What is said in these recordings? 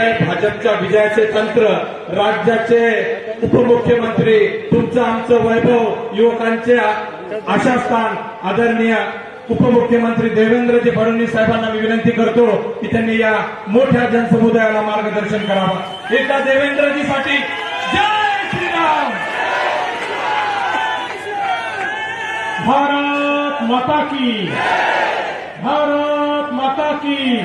भाजपच्या विजयाचे तंत्र राज्याचे उपमुख्यमंत्री तुमचं आमचं वैभव युवकांचे आ- आशास्थान आदरणीय उपमुख्यमंत्री देवेंद्रजी फडणवीस साहेबांना मी विनंती करतो की त्यांनी या मोठ्या जनसमुदायाला मार्गदर्शन करावं. एकदा देवेंद्रजीसाठी जय श्रीराम! भारत माता की! भारत माता की!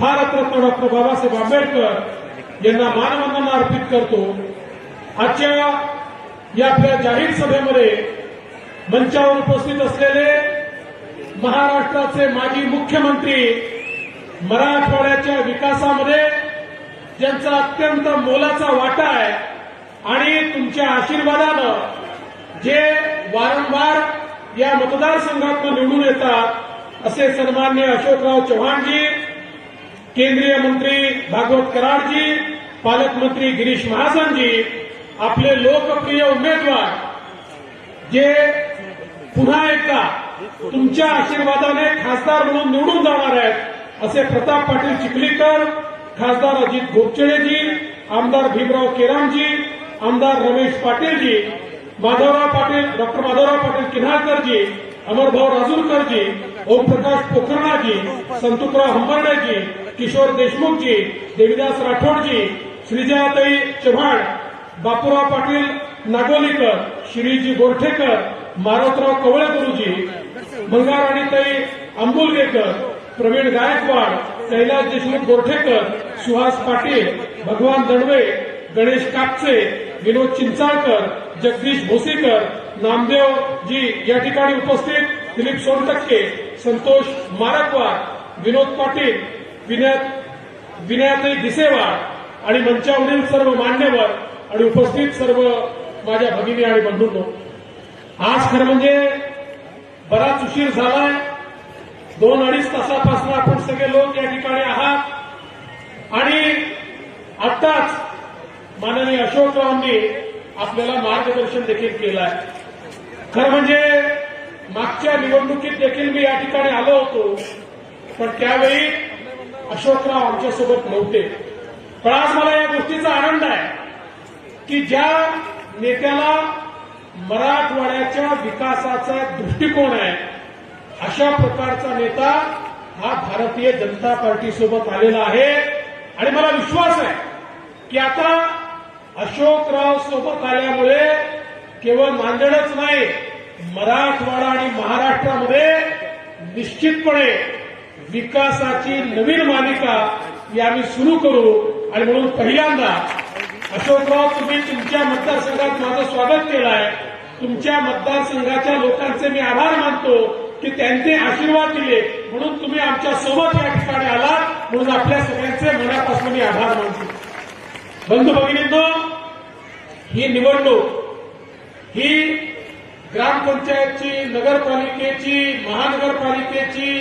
भारतरत्न डॉक्टर बाबासाहेब आंबेडकर यांना मानवंदना अर्पित करतो. आजच्या या आपल्या जाहीर सभेमध्ये मंचावर उपस्थित असलेले महाराष्ट्राचे माजी मुख्यमंत्री मराठवाड्याच्या विकासामध्ये ज्यांचा अत्यंत मोलाचा वाटा आहे आणि तुमच्या आशीर्वादानं जे वारंवार या मतदारसंघातून निवडून येतात असे सन्मान्य अशोकराव चव्हाणजी केंद्रीय मंत्री भागवत कराडजी पालकमंत्री गिरीश महाजनजी आपले लोकप्रिय उमेदवार जे पुन्हा एकदा तुमच्या आशीर्वादाने खासदार म्हणून निवडून जाणार आहेत असे प्रताप पाटील चिखलीकर खासदार अजित गोपचडेजी आमदार भीमराव केरामजी आमदार रमेश पाटीलजी माधवराव पाटील डॉक्टर माधवराव पाटील किन्हाळकरजी अमरभाऊ राजूरकरजी ओमप्रकाश पोखरणाजी संतुकराव हंबर्डेजी किशोर देशमुखजी देविदास राठोडजी श्रीजयाताई चव्हाण बापूराव पाटील नागोलीकर श्रीजी गोरठेकर मारोतराव कवळे गुरुजी मंगाराणीताई आंबुलगेकर प्रवीण गायकवाड कैलास देशमुख गोरठेकर सुहास पाटील भगवान दणवे गणेश कापसे विनोद चिंचाळकर जगदीश भोसेकर नामदेव जी या ठिकाणी उपस्थित दिलीप सोनटक्के संतोष मारकवार विनोद पाटील विनयात विनयाताई दिसेवार आणि मंचावरील सर्व मान्यवर आणि उपस्थित सर्व माझ्या भगिनी आणि बंधूंनो. आज खरं म्हणजे बराच उशीर झालाय. दोन अडीच तासापासून आपण सगळे लोक या ठिकाणी आहात. आणि आत्ताच माननीय अशोकरावांनी आपल्याला मार्गदर्शन देखील केलं आहे खरं म्हणजे मागच्या निवडणुकीत देखील मी या ठिकाणी आलो होतो. पण त्यावेळी अशोकराव आमच्यासोबत नव्हते. पण आज मला या गोष्टीचा आनंद आहे की ज्या नेत्याला मराठवाड्याच्या विकासाचा दृष्टिकोन आहे अशा प्रकारचा नेता हा भारतीय जनता पार्टीसोबत आलेला आहे. आणि मला विश्वास आहे की आता अशोकराव सोबत आल्यामुळे केवळ नांदेडच नाही मराठवाडा आणि महाराष्ट्रामध्ये निश्चितपणे विकासाची नवीन मालिका ही आम्ही सुरू करू आणि म्हणून पहिल्यांदा अशोकराव तुम्ही तुमच्या मतदारसंघात माझं स्वागत केलं आहे तुमच्या मतदारसंघाच्या लोकांचे मी आभार मानतो की त्यांचे आशीर्वाद दिले. म्हणून तुम्ही आमच्यासोबत या ठिकाणी आलात. म्हणून आपल्या सगळ्यांचे मनापासून मी आभार मानतो. बंधू भगिनींनो ही निवडणूक ही ग्रामपंचायतची नगरपालिकेची महानगरपालिकेची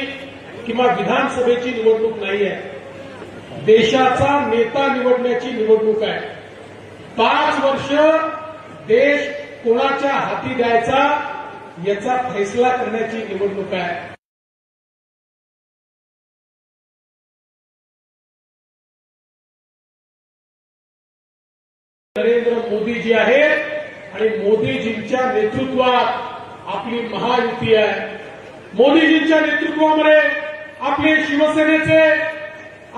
किंवा विधानसभेची निवडणूक नाही आहे देशाचा नेता निवडण्याची निवडणूक आहे. पाच वर्ष देश कोणाच्या हाती द्यायचा याचा फैसला करण्याची निवडणूक आहे. नरेंद्र मोदीजी आहेत आणि मोदीजींच्या नेतृत्वात आपली महायुती आहे. मोदीजींच्या नेतृत्वामध्ये आपले शिवसेनेचे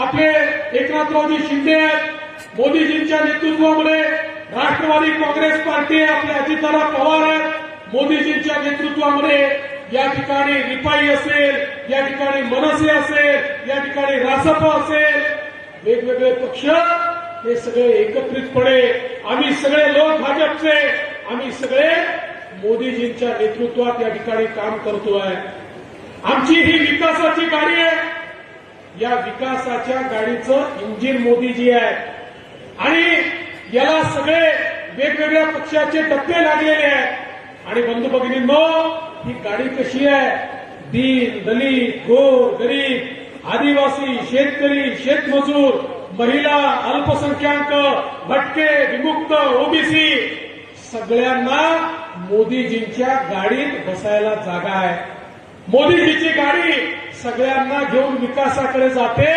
आपले एकनाथरावजी शिंदे आहेत मोदीजींच्या नेतृत्वामुळे राष्ट्रवादी काँग्रेस पार्टी आहे आपले अजितदादा पवार आहेत. मोदीजींच्या नेतृत्वामध्ये या ठिकाणी रिपाई असेल या ठिकाणी मनसे असेल या ठिकाणी रासप असेल. वेगवेगळे पक्ष हे सगळे एकत्रितपणे आम्ही सगळे लोक भाजपचे आम्ही सगळे मोदीजींच्या नेतृत्वात या ठिकाणी काम करतो आहे आमची ही विकासाची गाडी आहे. या विकासाच्या गाडीचं इंजिन मोदीजी आहे. आणि याला सगळे वेगवेगळ्या पक्षाचे टप्पे लागलेले आहेत. आणि बंधू भगिनींनो ही गाडी कशी आहे? दीन दलित गोर गरीब आदिवासी शेतकरी शेतमजूर महिला अल्पसंख्याक भटके विमुक्त ओबीसी सगळ्यांना मोदीजींच्या गाडीत बसायला जागा आहे. मोदीजीची गाडी सगळ्यांना घेऊन विकासाकडे जाते.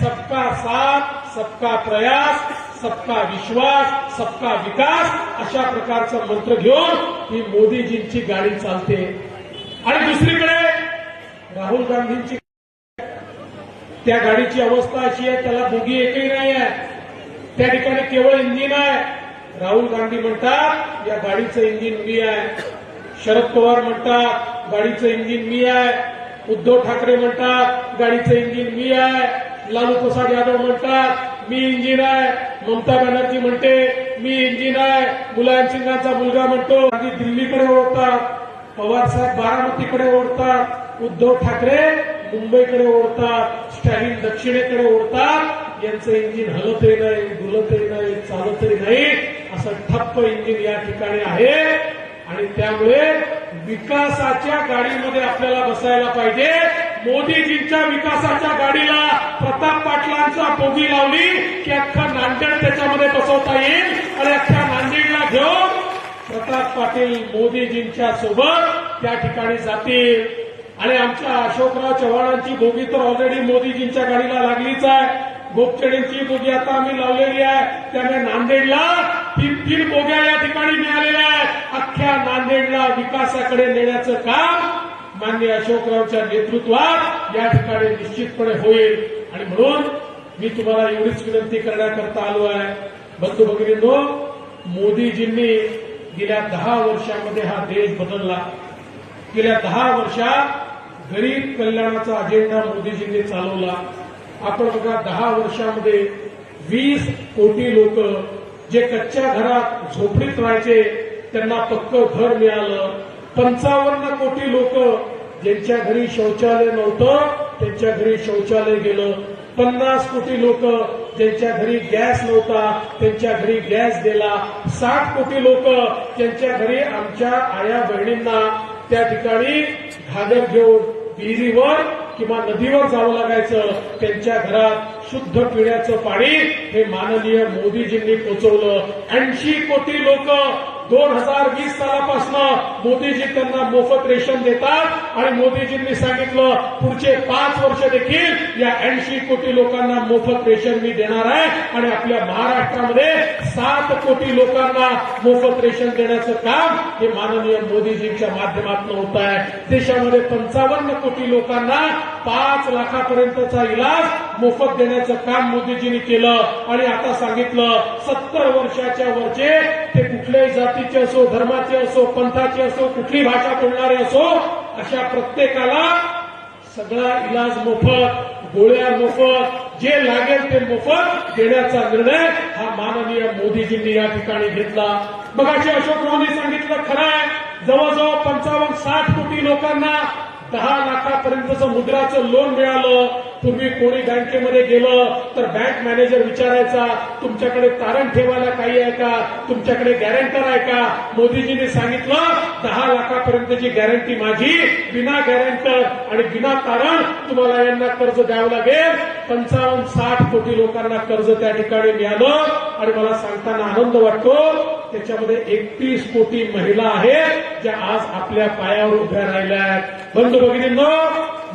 सबका साथ सबका प्रयास सबका विश्वास सबका विकास अशा प्रकारचा मंत्र घेऊन ही मोदीजींची गाडी चालते. आणि दुसरीकडे राहुल गांधींची त्या गाडीची अवस्था अशी आहे त्याला बोगी एकही नाही आहे. त्या ठिकाणी केवळ इंजिन आहे. राहुल गांधी म्हणतात या गाडीचं इंजिन मी आहे. शरद पवार म्हणतात गाडीचं इंजिन मी आहे. उद्धव ठाकरे म्हणतात गाडीचं इंजिन मी आहे. लालू प्रसाद यादव म्हणतात मी इंजिन आहे. ममता बॅनर्जी म्हणते मी इंजिन आहे. मुलायम सिंगांचा मुलगा म्हणतो गांधी दिल्लीकडे ओढतात पवारसाहेब बारामतीकडे ओढतात उद्धव ठाकरे मुंबईकडे ओढतात स्टॅलिन दक्षिणेकडे ओढतात यांचं इंजिन हलतही नाही डुलतही नाही चालतही नाही. असं ठप्प इंजिन या ठिकाणी आहे. आणि त्यामुळे विकासाच्या गाडीमध्ये आपल्याला बसायला पाहिजे. मोदीजींच्या विकासाच्या गाडीला प्रताप पाटलांचा बोगी लावली की अख्खा नांदेड त्याच्यामध्ये बसवता येईल आणि अख्ख्या नांदेडला घेऊन प्रताप पाटील मोदीजींच्या सोबत त्या ठिकाणी जातील. आणि आमच्या अशोकराव चव्हाणांची बोगी तर ऑलरेडी मोदीजींच्या गाडीला लागलीच आहे. गोपचडेंची बोगी आता आम्ही लावलेली आहे. त्यामुळे नांदेडला तीन तीन बोग्या या ठिकाणी मिळालेल्या आहेत. अख्ख्या नांदेडला विकासाकडे नेण्याचं काम मान्य अशोकरावच्या नेतृत्वात या ठिकाणी निश्चितपणे होईल. आणि म्हणून मी तुम्हाला एवढीच विनंती करण्याकरता आलो आहे. बंधू भगिनींनो मोदीजींनी गेल्या दहा वर्षामध्ये हा देश बदलला. गेल्या दहा वर्षात गरीब कल्याणाचा अजेंडा मोदीजींनी चालवला. आपण बघा दहा वर्षामध्ये वीस कोटी लोक जे कच्च्या घरात झोपडीत राहायचे त्यांना पक्क घर मिळालं. पंचावन्न कोटी लोक ज्यांच्या घरी शौचालय नव्हतं त्यांच्या घरी शौचालय गेलं. पन्नास कोटी लोक ज्यांच्या घरी गॅस नव्हता त्यांच्या घरी गॅस दिला साठ कोटी लोक ज्यांच्या घरी आमच्या आया बहिणींना त्या ठिकाणी घागर घेऊन विहिरीवर किंवा नदीवर जावं लागायचं त्यांच्या घरात शुद्ध पिण्याचं पाणी हे माननीय मोदीजींनी पोचवलं. ऐंशी कोटी लोक दोन हजार वीस सालापासून मोदीजी त्यांना मोफत रेशन देतात आणि मोदीजींनी सांगितलं पुढचे पाच वर्ष देखील या ऐंशी कोटी लोकांना मोफत रेशन मी देणार आहे आणि आपल्या महाराष्ट्रामध्ये सात कोटी लोकांना मोफत रेशन देण्याचं काम हे माननीय मोदीजींच्या माध्यमातून होत आहे. देशामध्ये पंचावन्न कोटी लोकांना पाच लाखापर्यंतचा इलाज मोफत देण्याचं काम मोदीजींनी केलं. आणि आता सांगितलं सत्तर वर्षाच्या वरचे ते कुठल्याही जातीचे असो धर्माचे असो पंथाचे असो कुठली भाषा बोलणारे असो अशा प्रत्येकाला सगळा इलाज मोफत गोळ्या मोफत जे लागेल ते मोफत देण्याचा निर्णय हा माननीय मोदीजींनी या ठिकाणी घेतला. मगाशी अशोकरावांनी सांगितलं खरं आहे जवळजवळ पंचावन्न साठ कोटी लोकांना दहा लाखापर्यंतचं मुद्राचं लोन मिळालं. पूर्वी कोणी बँकेमध्ये गेलं तर बँक मॅनेजर विचारायचा तुमच्याकडे तारण ठेवायला काही आहे का? तुमच्याकडे गॅरंटर आहे का? मोदीजींनी सांगितलं दहा लाखापर्यंतची गॅरंटी माझी बिना गॅरंटर आणि बिना तारण तुम्हाला यांना कर्ज द्यावं लागेल. पंचावन्न साठ कोटी लोकांना कर्ज त्या ठिकाणी मिळालं आणि मला सांगताना आनंद वाटतो त्याच्यामध्ये एकतीस कोटी महिला आहेत ज्या आज आपल्या पायावर उभ्या राहिल्या आहेत बंधू भगिनींनो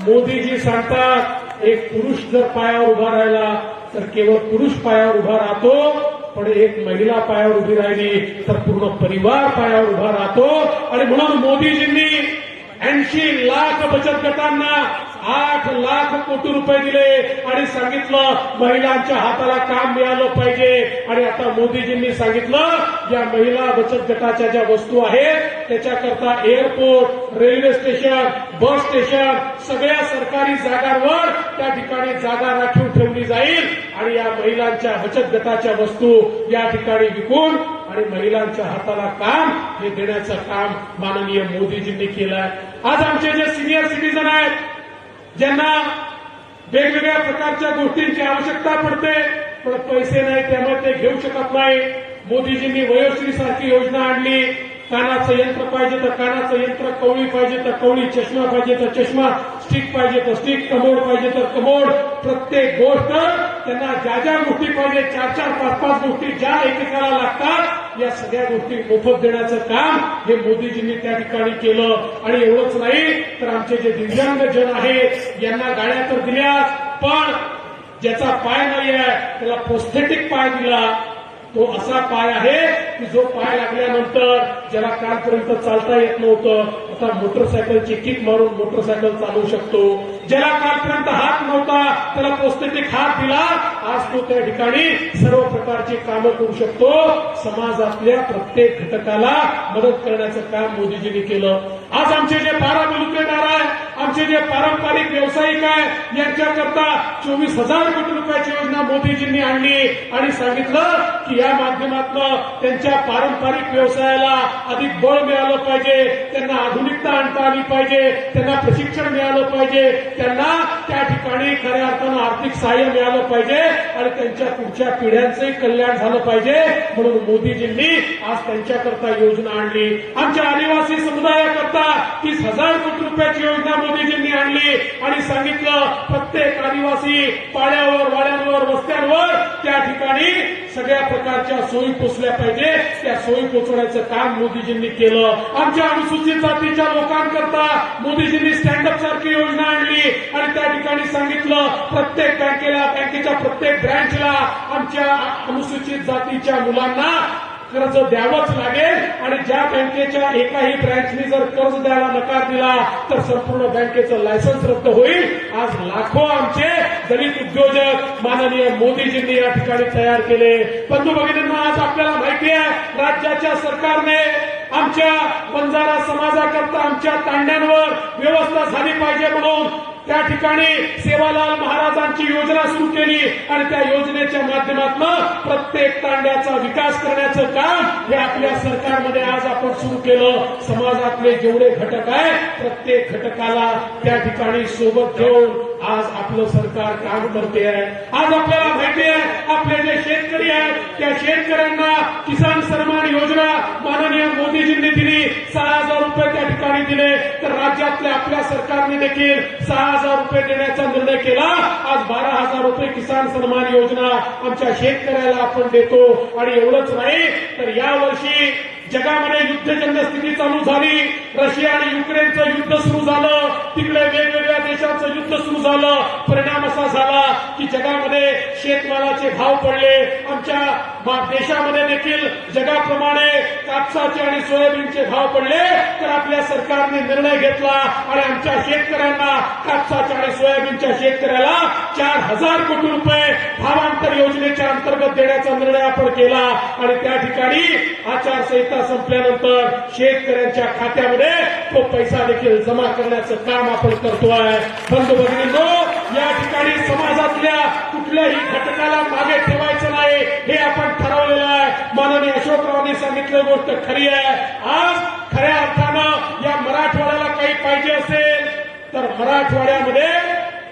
मोदीजी सांगतात एक पुरुष जर पायावर उभा राहिला तर केवळ पुरुष पायावर उभा राहतो पण एक महिला पायावर उभी राहिली तर पूर्ण परिवार पायावर उभा राहतो. आणि म्हणून मोदीजींनी ऐंशी लाख बचत गटांना आठ लाख कोटी रुपये दिले आणि सांगितलं महिलांच्या हाताला काम मिळालं पाहिजे. आणि आता मोदीजींनी सांगितलं या महिला बचत गटाच्या ज्या वस्तू आहेत त्याच्याकरता airport railway station bus station सगळ्या सरकारी जागांवर त्या ठिकाणी जागा राखीव ठेवली जाईल. आणि या महिलांच्या बचत गटाच्या वस्तू या ठिकाणी विकून आणि महिलांच्या हाताला काम हे देण्याचं काम माननीय मोदीजींनी केलं आज आमचे जे सिनियर सिटीजन आहेत ज्यांना वेगवेगळ्या प्रकारच्या गोष्टींची आवश्यकता पडते पण पैसे नाही त्यामुळे ते घेऊ शकत नाही. मोदीजींनी वयोश्री सारखी योजना आणली. कानाचं यंत्र पाहिजे तर कानाचं यंत्र कवळी पाहिजे तर कवळी चष्मा पाहिजे तर चष्मा स्टिक पाहिजे तर स्टिक कमोड पाहिजे तर कमोड. प्रत्येक गोष्ट त्यांना ज्या ज्या गोष्टी पाहिजे चार चार पाच पाच गोष्टी ज्या एकेकाला लागतात या सगळ्या गोष्टी मोफत देण्याचं काम हे मोदीजींनी त्या ठिकाणी केलं. आणि एवढंच नाही तर आमचे जे दिव्यांग जन आहेत यांना गाड्या तर दिल्या पण ज्याचा पाय नाही आहे त्याला प्रोस्थेटिक पाय दिला. तो असा पाय आहे की जो पाय लागल्यानंतर ज्याला कालपर्यंत चालता येत नव्हतं. आता मोटरसायकलची किक मारून मोटरसायकल चालवू शकतो. ज्याला कालपर्यंत हात नव्हता त्याला पौष्टिक हात दिला. आज तो त्या ठिकाणी सर्व प्रकारची कामं करू शकतो. समाजातल्या प्रत्येक घटकाला मदत करण्याचं काम मोदीजींनी केलं. आज आमचे जे बारा मिलुकेदार आहे आमचे जे पारंपरिक व्यावसायिक आहे यांच्याकरता चोवीस हजार कोटी रुपयाची योजना मोदीजींनी आणली आणि सांगितलं की या माध्यमातून त्यांच्या पारंपरिक व्यवसायाला अधिक बळ मिळालं पाहिजे त्यांना आधुनिकता आणता आली पाहिजे त्यांना प्रशिक्षण मिळालं पाहिजे त्यांना त्या ठिकाणी खऱ्या अर्थानं आर्थिक सहाय्य मिळालं पाहिजे आणि त्यांच्या पुढच्या पिढ्यांचंही कल्याण झालं पाहिजे. म्हणून मोदीजींनी आज त्यांच्याकरता योजना आणली. आमच्या आदिवासी समुदायाकरता तीस हजार कोटी रुपयाची योजना मोदीजींनी आणली आणि सांगितलं प्रत्येक आदिवासी पाड्यावर वाड्यांवर वस्त्यांवर त्या ठिकाणी सगळ्या प्रकारच्या सोयी पोचल्या पाहिजे. त्या सोयी पोचवण्याचं काम मोदीजींनी केलं. आमच्या अनुसूचित जातीच्या लोकांकरता मोदीजींनी स्टँडअप सारखी योजना आणली आणि त्या ठिकाणी सांगितलं प्रत्येक बँकेला बँकेच्या प्रत्येक ब्रँचला आमच्या अनुसूचित जातीच्या मुलांना कर्ज द्यावंच लागेल आणि ज्या बँकेच्या एकाही ब्रँचनी जर कर्ज द्यायला नकार दिला तर संपूर्ण बँकेचं लायसन्स रद्द होईल. आज लाखो आमचे दलित उद्योजक माननीय मोदीजींनी या ठिकाणी तयार केले. बंधू भगिनींना आज आपल्याला माहिती आहे राज्याच्या सरकारने आमच्या बंजारा समाजाकरता आमच्या तांड्यांवर व्यवस्था झाली पाहिजे म्हणून त्या ठिकाणी सेवालाल महाराजांची योजना सुरू केली आणि त्या योजनेच्या माध्यमातून प्रत्येक तांड्याचा विकास करण्याचं काम हे आपल्या सरकारमध्ये आज आपण सुरू केलं. समाजातले जेवढे घटक आहेत प्रत्येक घटकाला त्या ठिकाणी सोबत घेऊन आज आपलं सरकार काम करते आहे. आज आपल्याला माहिती आहे आपले जे शेतकरी आहेत त्या शेतकऱ्यांना किसान सन्मान योजना माननीय मोदीजींनी दिली. सहा हजार रुपये त्या दिले तर राज्यातल्या आपल्या सरकारने देखील सहा हजार रुपये देण्याचा निर्णय केला. आज बारा हजार रुपये किसान सन्मान योजना आमच्या शेतकऱ्याला आपण देतो. आणि एवढंच नाही तर यावर्षी जगामध्ये युद्धजन्य स्थिती चालू झाली. रशिया आणि युक्रेनचं युद्ध सुरू झालं. तिकडे वेगवेगळ्या देशांचं युद्ध सुरू झालं. परिणाम असा झाला की जगामध्ये शेतमालाचे भाव पडले. आमच्या देशामध्ये देखील जगाप्रमाणे कापसाचे आणि सोयाबीनचे भाव पडले. तर आपल्या सरकारने निर्णय घेतला आणि आमच्या शेतकऱ्यांना कापसाच्या आणि सोयाबीनच्या शेतकऱ्याला चार हजार कोटी रुपये भावांतर योजनेच्या अंतर्गत देण्याचा निर्णय आपण केला. आणि त्या ठिकाणी आचारसंहिता संपल्यानंतर शेतकऱ्यांच्या खात्यामध्ये तो पैसा देखील जमा करण्याचं काम आपण करतोय बंधू भगिनींनो या ठिकाणी समाजातल्या कुठल्याही घटकाला मागे ठेवायचं नाही हे आपण ठरवलेलं आहे. माननीय अशोकरावांनी सांगितलं गोष्ट खरी आहे. आज खऱ्या अर्थानं या मराठवाड्याला काही पाहिजे असेल तर मराठवाड्यामध्ये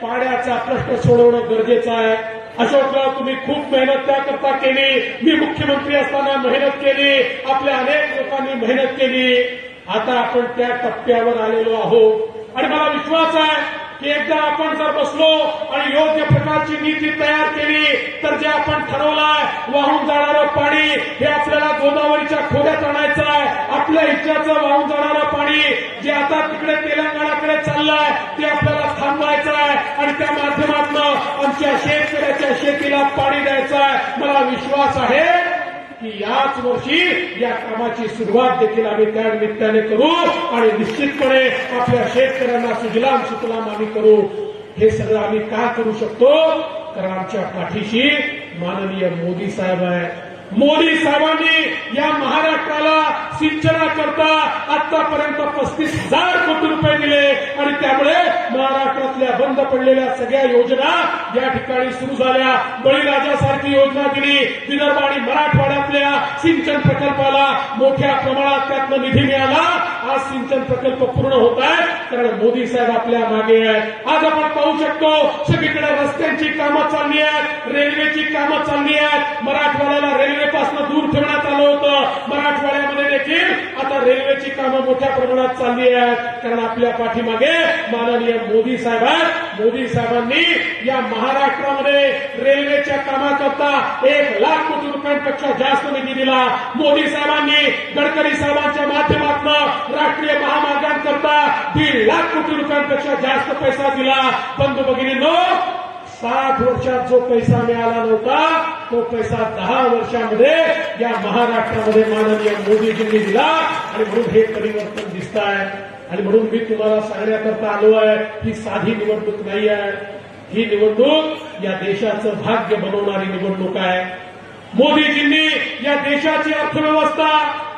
पाण्याचा प्रश्न सोडवणं गरजेचं आहे. अशोकराव तुम्ही खूप मेहनत त्याकरता केली. मी मुख्यमंत्री असताना मेहनत केली. आपल्या अनेक लोकांनी मेहनत केली. आता आपण त्या टप्प्यावर आलेलो आहोत. आणि मला विश्वास आहे की एकदा आपण जर बसलो आणि योग्य प्रकारची नीती तयार केली तर जे आपण ठरवलंय वाहून जाणारं पाणी हे आपल्याला गोदावरीच्या खोऱ्यात आणायचं आहे. आपल्या इच्छाचं वाहून जाणारं पाणी जे आता तिकडे तेलंगणाकडे चाललंय ते आपल्याला थांबवायचं आहे. आणि त्या माध्यमातून आमच्या शेतकऱ्याच्या शेतीला पाणी द्यायचं आहे. मला विश्वास आहे. की याच वर्षी या कामाची सुरुवात देखील आम्ही त्या निमित्ताने करू आणि निश्चितपणे आपल्या शेतकऱ्यांना सुजलाम सुतलाम आम्ही करू. हे सगळं आम्ही का करू शकतो? तर आमच्या पाठीशी माननीय मोदी साहेब आहे मोदी साहेबांनी या महाराष्ट्राला सिंचनाकरता आतापर्यंत पस्तीस हजार कोटी रुपये दिले. आणि त्यामुळे महाराष्ट्रातल्या बंद पडलेल्या सगळ्या योजना या ठिकाणी सुरू झाल्या. बळीराजासारखी योजना दिली विदर्भ आणि मराठवाड्यातल्या सिंचन प्रकल्पाला मोठ्या प्रमाणात त्यातनं निधी मिळाला. हा सिंचन प्रकल्प पूर्ण होत आहे. कारण मोदी साहेब आपल्या मागे आहेत. आज आपण पाहू शकतो सगळीकडे रस्त्यांची कामं चालली आहेत. रेल्वेची कामं चालली आहेत. मराठवाड्याला रेल्वेपासून दूर ठेवण्यात आलं होतं. मराठवाड्यामध्ये देखील आता रेल्वेची कामं मोठ्या प्रमाणात चालली आहेत. कारण आपल्या पाठीमागे माननीय मोदी साहेब आहेत. मोदी साहेबांनी या महाराष्ट्रामध्ये रेल्वेच्या कामाकरता एक लाख कोटी रुपयांपेक्षा जास्त निधी दिला. मोदी साहेबांनी गडकरी साहेबांच्या माध्यमातून राष्ट्रीय महामार्गांकरता दीड लाख कोटी रुपयांपेक्षा जास्त पैसा दिला. बंधू भगिनींनो साठ वर्षात जो पैसा मिळाला नव्हता तो पैसा दहा वर्षामध्ये या महाराष्ट्रामध्ये माननीय मोदीजींनी दिला. आणि म्हणून हे परिवर्तन दिसत आहे आणि म्हणून मी तुम्हाला सांगण्याकरता आलो आहे ही साधी निवडणूक नाही आहे ही निवडणूक या देशाचं भाग्य बनवणारी निवडणूक आहे. मोदीजींनी या देशाची अर्थव्यवस्था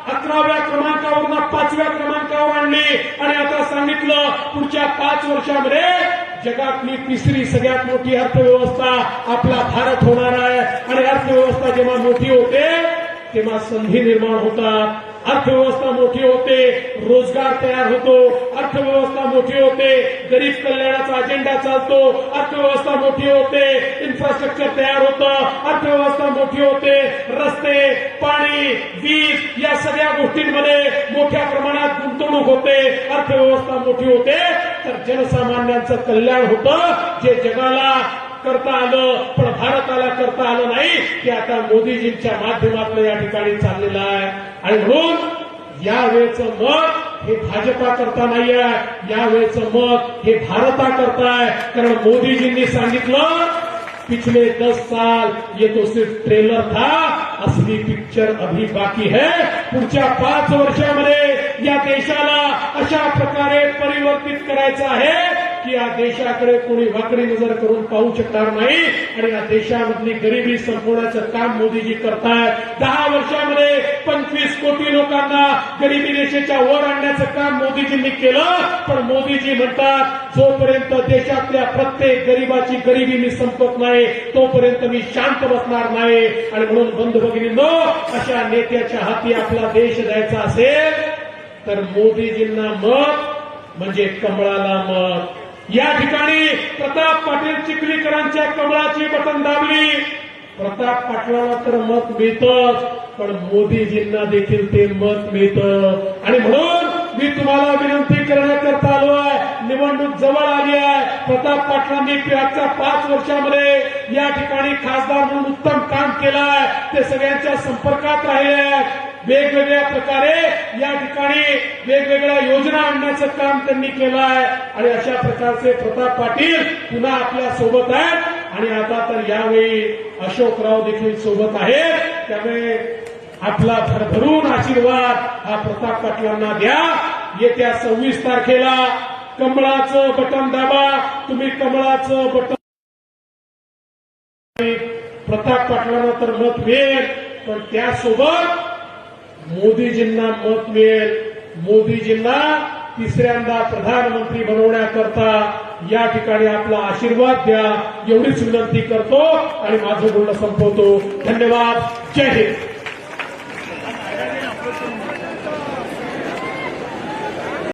अकराव्या क्रमांकावरून पाचव्या क्रमांकावर आणली. आणि आता सांगितलं पुढच्या पाच वर्षामध्ये जगातली तिसरी सगळ्यात मोठी अर्थव्यवस्था आपला भारत होणार आहे. आणि अर्थव्यवस्था जेव्हा मोठी होते तेव्हा संधी निर्माण होतात अर्थव्यवस्था मोठी होते रोजगार तयार होतो. अर्थव्यवस्था मोठी होते गरीब कल्याणाचा अजेंडा चालतो. अर्थव्यवस्था मोठी होते इन्फ्रास्ट्रक्चर तयार होतं. अर्थव्यवस्था मोठी होते रस्ते या सगळ्या गोष्टींमध्ये मोठ्या प्रमाणात गुंतवणूक होते अर्थव्यवस्था मोठी होते. तर जनसामान्यांचं कल्याण होतं. जे जगाला करता आलं पण भारताला करता आलं नाही ते आता मोदीजींच्या माध्यमातून या ठिकाणी चाललेलं आहे. आणि म्हणून यावेळेचं मत हे भाजपा करता नाहीये. यावेळेचं मत हे भारता करताय. कारण मोदीजींनी सांगितलं पिछले दस साल ये तो सिर्फ ट्रेलर था असली पिक्चर अभी बाकी है। पुढच्या पाच वर्षामध्ये या देशाला अशा प्रकारे परिवर्तित करायचं आहे की या देशाकडे कोणी वाकडी नजर करून पाहू शकणार नाही. आणि या देशामधली गरिबी संपवण्याचं काम मोदीजी करतायत. दहा वर्षामध्ये पंचवीस कोटी लोकांना गरिबी रेषेच्या वर आणण्याचं काम मोदीजींनी केलं. पण मोदीजी म्हणतात जोपर्यंत देशातल्या प्रत्येक गरिबाची गरिबी मी संपत नाही तोपर्यंत मी शांत बसणार नाही. आणि म्हणून बंधू भगिनींनो अशा नेत्याच्या हाती आपला देश द्यायचा असेल तर मोदीजींना मत म्हणजे कमळाला मत. या ठिकाणी प्रताप पाटील चिखलीकरांच्या कमळाची बटन दाबली. प्रताप पाटलाला तर मत मिळतच पण मोदीजींना देखील ते मत मिळतं. आणि म्हणून मी तुम्हाला विनंती करण्याकरता आलो आहे. निवडणूक जवळ आली आहे. प्रताप पाटलांनी आजच्या पाच वर्षामध्ये या ठिकाणी खासदार म्हणून उत्तम काम केलं आहे. ते सगळ्यांच्या संपर्कात राहिले आहेत. वेगवेगळ्या प्रकारे या ठिकाणी वेगवेगळ्या योजना आणण्याचं काम त्यांनी केलं आहे. आणि अशा प्रकारचे प्रताप पाटील पुन्हा आपल्यासोबत आहेत. आणि आता तर यावेळी अशोकराव देखील सोबत आहेत. त्यामुळे आपला भरभरून आशीर्वाद हा प्रताप पाटलांना द्या. येत्या सव्वीस तारखेला कमळाचं बटन दाबा. तुम्ही कमळाचं बटन प्रताप पाटलांना तर मत मिळेल. पण त्यासोबत मोदीजींना मत मिळेल. मोदीजींना तिसऱ्यांदा प्रधानमंत्री बनवण्याकरता या ठिकाणी आपला आशीर्वाद द्या. एवढीच विनंती करतो आणि माझं बोलणं संपवतो. धन्यवाद. जय हिंद.